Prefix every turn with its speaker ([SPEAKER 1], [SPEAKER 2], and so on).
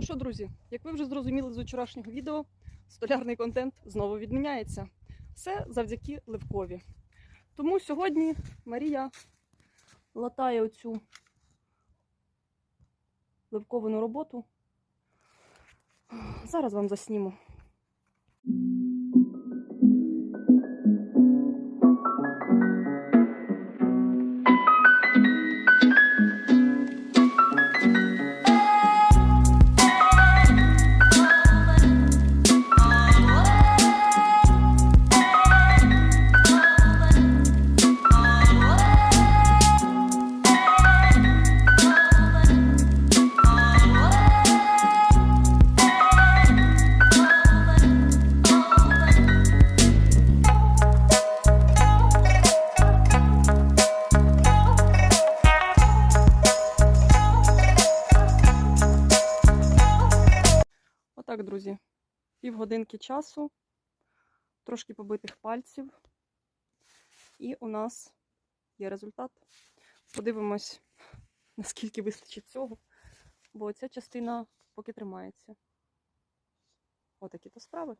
[SPEAKER 1] Ну що, друзі, як ви вже зрозуміли з вчорашнього відео, столярний контент знову відміняється. Все завдяки Левкові. Тому сьогодні Марія латає оцю левковану роботу. Зараз вам засніму. Отак, друзі. Півгодинки часу, трошки побитих пальців. І у нас є результат. Подивимось, наскільки вистачить цього, бо ця частина поки тримається. Отакі то справи.